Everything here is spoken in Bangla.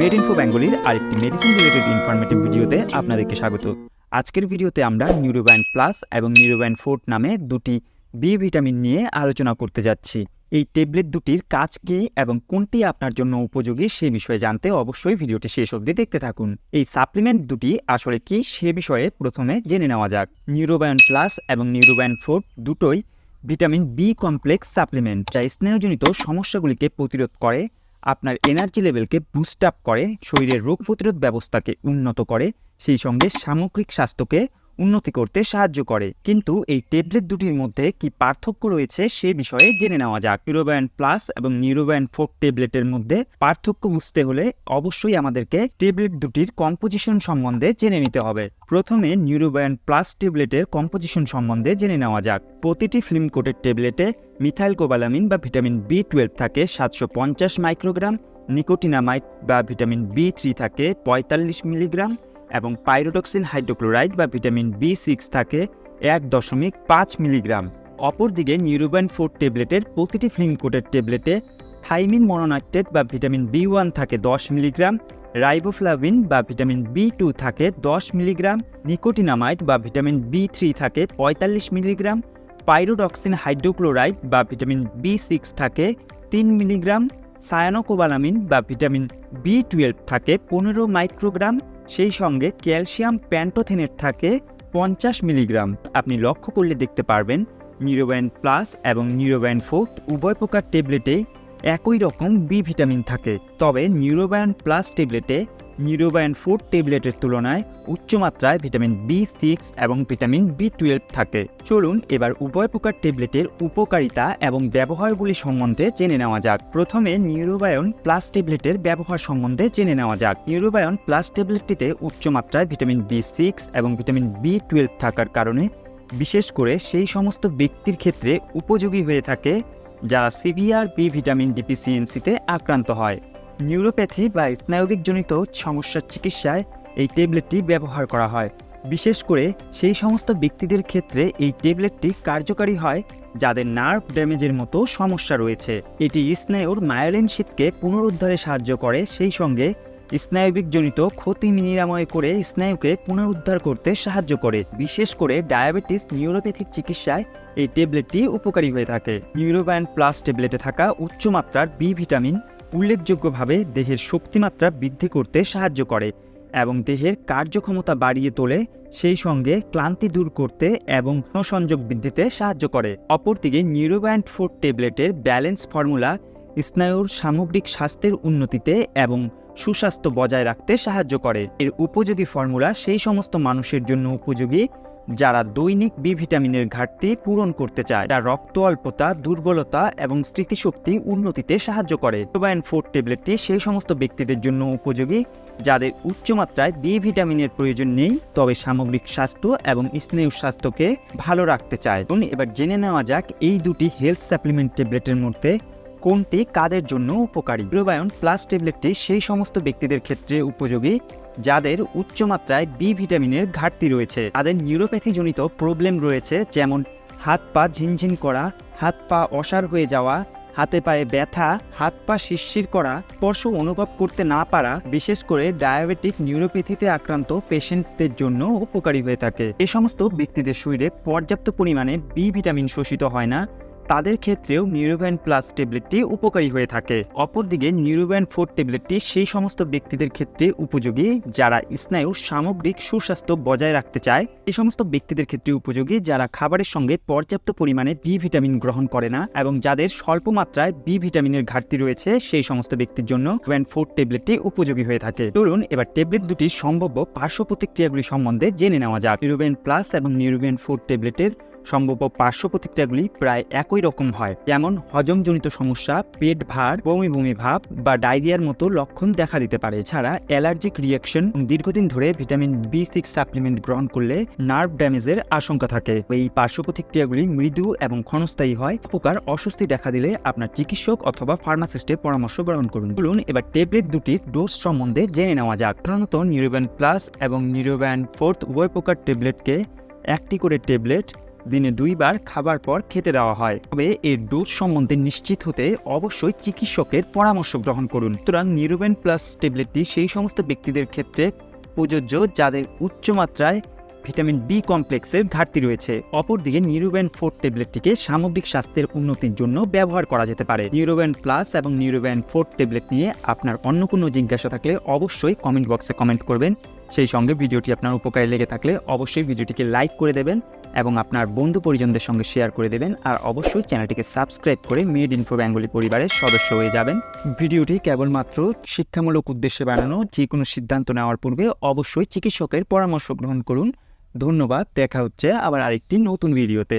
মেড ইনফো বেঙ্গলির আরেকটি মেডিসিন রিলেটেড ইনফরমেটিভ ভিডিওতে আপনাদেরকে স্বাগত। আজকের ভিডিওতে আমরা নিউরোব্যান্ড প্লাস এবং নিউরোব্যান্ড ফোর্ট নামে দুটি বি ভিটামিন নিয়ে আলোচনা করতে যাচ্ছি। এই ট্যাবলেট দুটির কাজ কী এবং কোনটি আপনার জন্য উপযোগী সে বিষয়ে জানতে অবশ্যই ভিডিওটি শেষ অবধি দেখতে থাকুন। এই সাপ্লিমেন্ট দুটি আসলে কি সে বিষয়ে প্রথমে জেনে নেওয়া যাক। নিউরোব্যান্ড প্লাস এবং নিউরোব্যান্ড ফোর্ট দুটোই ভিটামিন বি কমপ্লেক্স সাপ্লিমেন্ট যা স্নেহজনিত সমস্যাগুলিকে প্রতিরোধ করে আপনার এনার্জি লেভেলকে বুস্ট আপ করে, শরীরের রোগ প্রতিরোধ ব্যবস্থাকে উন্নত করে, সেই সঙ্গে সামগ্রিক স্বাস্থ্যকে উন্নতি করতে সাহায্য করে। কিন্তু এই ট্যাবলেট দুটির মধ্যে কি পার্থক্য রয়েছে সে বিষয়ে জেনে নেওয়া যাক। নিউরোব্যান্ড প্লাস এবং নিউরোব্যান্ড ফোর ট্যাবলেটের মধ্যে পার্থক্য বুঝতে হলে অবশ্যই আমাদেরকে ট্যাবলেট দুটির কম্পোজিশন সম্বন্ধে জেনে নিতে হবে। প্রথমে নিউরোব্যান্ড প্লাস ট্যাবলেটের কম্পোজিশন সম্বন্ধে জেনে নেওয়া যাক। প্রতিটি ফিল্ম কোটের ট্যাবলেটে মিথাইল কোবালামিন বা ভিটামিন বি টুয়েলভ থাকে, সাতশো পঞ্চাশ মাইক্রোগ্রাম নিকোটিনামাইট বা ভিটামিন বি থ্রি থাকে, পঁয়তাল্লিশ মিলিগ্রাম এবং পাইরোটক্সিন হাইড্রোক্লোরাইড বা ভিটামিন বি সিক্স থাকে এক দশমিক পাঁচ মিলিগ্রাম। অপরদিকে নিউরোব্যান ফোর ট্যাবলেটের প্রতিটি ফিল্ম কোটের ট্যাবলেটে থাইমিন মনোনাইট্রেট বা ভিটামিন বি ওয়ান থাকে দশ মিলিগ্রাম, রাইবোফ্লাভিন বা ভিটামিন বি টু থাকে দশ মিলিগ্রাম নিকোটিনামাইড বা ভিটামিন বি থ্রি থাকে পঁয়তাল্লিশ মিলিগ্রাম, পাইরোডক্সিন হাইড্রোক্লোরাইড বা ভিটামিন বি সিক্স থাকে তিন মিলিগ্রাম, সায়ানোকোবালামিন বা ভিটামিন বি টুয়েলভ থাকে পনেরো মাইক্রোগ্রাম সেই সঙ্গে ক্যালসিয়াম প্যান্টোথেনেট থাকে পঞ্চাশ মিলিগ্রাম। আপনি লক্ষ্য করলে দেখতে পারবেন নিউরোব্যান প্লাস এবং নিউরোব্যান ফোর্ট উভয় প্রকার ট্যাবলেটেই একই রকম বি ভিটামিন থাকে। তবে নিউরোব্যান প্লাস ট্যাবলেটে নিউরোব্যান ফুড ট্যাবলেটের তুলনায় উচ্চমাত্রায় ভিটামিন বি সিক্স এবং ভিটামিন বি টুয়েলভ থাকে। চলুন এবার উভয় প্রকার ট্যাবলেটের উপকারিতা এবং ব্যবহারগুলি সম্বন্ধে জেনে নেওয়া যাক। প্রথমে নিউরোবায়ন প্লাস ট্যাবলেটের ব্যবহার সম্বন্ধে জেনে নেওয়া যাক। নিউরোবায়ন প্লাস ট্যাবলেটটিতে উচ্চমাত্রায় ভিটামিন বি সিক্স এবং ভিটামিন বি টুয়েলভ থাকার কারণে, বিশেষ করে সেই সমস্ত ব্যক্তির ক্ষেত্রে উপযোগী হয়ে থাকে যারা সিভিআর বি ভিটামিন ডিফিসিয়েন্সিতে আক্রান্ত হয়। নিউরোপ্যাথি বা স্নায়ুবিকজনিত সমস্যার চিকিৎসায় এই ট্যাবলেটটি ব্যবহার করা হয়। বিশেষ করে সেই সমস্ত ব্যক্তিদের ক্ষেত্রে এই ট্যাবলেটটি কার্যকারী হয় যাদের নার্ভ ড্যামেজের মতো সমস্যা রয়েছে। এটি স্নায়ুর মায়োলিন শীতকে পুনরুদ্ধারে সাহায্য করে, সেই সঙ্গে স্নায়বিকজনিত ক্ষতি নিরাময় করে স্নায়ুকে পুনরুদ্ধার করতে সাহায্য করে, বিশেষ করে ডায়াবেটিস নিউরোপ্যাথিক চিকিৎসায় এই ট্যাবলেটটি উপকারী হয়ে থাকে। নিউরোব্যান্ড প্লাস ট্যাবলেটে থাকা উচ্চমাত্রার বি ভিটামিন উল্লেখযোগ্যভাবে দেহের শক্তিমাত্রা বৃদ্ধি করতে সাহায্য করে এবং দেহের কার্যক্ষমতা বাড়িয়ে তোলে, সেই সঙ্গে ক্লান্তি দূর করতে এবং সংযোগ বৃদ্ধিতে সাহায্য করে। অপরদিকে নিউরোব্যান্ড ফোর ট্যাবলেটের ব্যালেন্স ফর্মুলা স্নায়ুর সামগ্রিক স্বাস্থ্যের উন্নতিতে এবং সুস্বাস্থ্য বজায় রাখতে সাহায্য করে। এর উপযোগী ফর্মুলা সেই সমস্ত মানুষের জন্য উপযোগী যারা দৈনিক বি ভিটামিনের ঘাটতি পূরণ করতে চায়। যা রক্ত অল্পতা, দুর্বলতা এবং স্মৃতিশক্তি উন্নতিতে সাহায্য করে। প্রোবায়ন ফোর ট্যাবলেটটি সেই সমস্ত ব্যক্তিদের জন্য উপযোগী যাদের উচ্চমাত্রায় বি ভিটামিনের প্রয়োজন নেই, তবে সামগ্রিক স্বাস্থ্য এবং স্নায়ু স্বাস্থ্যকে ভালো রাখতে চায়। এবার জেনে নেওয়া যাক এই দুটি হেলথ সাপ্লিমেন্ট ট্যাবলেটের মধ্যে কোনটি কাদের জন্য উপকারী? প্রোবায়ন প্লাস ট্যাবলেটটি সেই সমস্ত ব্যক্তিদের ক্ষেত্রে উপযোগী, যাদের উচ্চমাত্রায় বি ভিটামিনের ঘাটতি রয়েছে। তাদের নিউরোপ্যাথিজনিত প্রবলেম রয়েছে, যেমন হাত পা ঝিনঝিন করা, হাত পা অসার হয়ে যাওয়া, হাতে পায়ে ব্যথা, হাত পা শিরশির করা, স্পর্শ অনুভব করতে না পারা, বিশেষ করে ডায়াবেটিক নিউরোপ্যাথিতে আক্রান্ত পেশেন্টদের জন্য উপকারী হয়ে থাকে। এ সমস্ত ব্যক্তিদের শরীরে পর্যাপ্ত পরিমাণে বি ভিটামিন শোষিত হয় না তাদের ক্ষেত্রেও নিউরোভ্যান প্লাস ট্যাবলেটটি উপকারী হয়ে থাকে। অপরদিকে নিউরোভ্যান ফোর ট্যাবলেটটি সেই সমস্ত ব্যক্তিদের ক্ষেত্রে উপযোগী যারা স্নায়ুর সামগ্রিক সুস্বাস্থ্য বজায় রাখতে চায়। এই সমস্ত ব্যক্তিদের ক্ষেত্রে উপযোগী যারা খাবারের সঙ্গে পর্যাপ্ত পরিমাণে বি ভিটামিন গ্রহণ করে না এবং যাদের স্বল্প মাত্রায় বি ভিটামিনের ঘাটতি রয়েছে, সেই সমস্ত ব্যক্তির জন্য ভ্যান ফোর ট্যাবলেটটি উপযোগী হয়ে থাকে। চলুন এবার ট্যাবলেট দুটির সম্ভাব্য পার্শ্ব প্রতিক্রিয়াগুলি সম্বন্ধে জেনে নেওয়া যাক। নিউরোভ্যান প্লাস এবং নিউরোভ্যান ফোর ট্যাবলেটের সম্ভাব্য পার্শ্ব প্রতিক্রিয়াগুলি প্রায় একই রকম হয়। যেমন হজমজনিত সমস্যা, পেট ভার, বমি বমি ভাব বা ডায়রিয়ার মতো লক্ষণ দেখা দিতে পারে। এছাড়া অ্যালার্জিক রিয়াকশন দীর্ঘদিন ধরে ভিটামিন বি সিক্স সাপ্লিমেন্ট গ্রহণ করলে নার্ভ ড্যামেজের আশঙ্কা থাকে। এই পার্শ্ব প্রতিক্রিয়াগুলি মৃদু এবং ক্ষণস্থায়ী হয়। উপকার, অস্বস্তি দেখা দিলে আপনার চিকিৎসক অথবা ফার্মাসিস্টের পরামর্শ গ্রহণ করুন। বলুন এবার ট্যাবলেট দুটির ডোজ সম্বন্ধে জেনে নেওয়া যাক। সাধারণত নিউরোব্যান প্লাস এবং নিউরোব্যান ফোর্থ উভয় প্রকার ট্যাবলেটকে একটি করে ট্যাবলেট দিনে দুইবার খাবার পর খেতে দেওয়া হয়। তবে এর ডোজ সম্বন্ধে নিশ্চিত হতে অবশ্যই চিকিৎসকের পরামর্শ গ্রহণ করুন। সুতরাং নিউরোবেন প্লাস ট্যাবলেটটি সেই সমস্ত ব্যক্তিদের ক্ষেত্রে প্রযোজ্য, যাদের উচ্চমাত্রায় ভিটামিন বি কমপ্লেক্সের ঘাটতি রয়েছে। অপরদিকে নিউরোবেন ফোর ট্যাবলেটটিকে সামগ্রিক স্বাস্থ্যের উন্নতির জন্য ব্যবহার করা যেতে পারে। নিউরোবেন প্লাস এবং নিউরোবেন ফোর ট্যাবলেট নিয়ে আপনার অন্য কোনো জিজ্ঞাসা থাকলে অবশ্যই কমেন্ট বক্সে কমেন্ট করবেন। সেই সঙ্গে ভিডিওটি আপনার উপকারে লেগে থাকলে অবশ্যই ভিডিওটিকে লাইক করে দেবেন এবং আপনার বন্ধু পরিজনদের সঙ্গে শেয়ার করে দেবেন। আর অবশ্যই চ্যানেলটিকে সাবস্ক্রাইব করে মেড ইনফো বেঙ্গলি পরিবারের সদস্য হয়ে যাবেন। ভিডিওটি কেবলমাত্র শিক্ষামূলক উদ্দেশ্যে বানানো যে কোনো সিদ্ধান্ত নেওয়ার পূর্বে অবশ্যই চিকিৎসকের পরামর্শ গ্রহণ করুন। ধন্যবাদ, দেখা হচ্ছে আবার আরেকটি নতুন ভিডিওতে।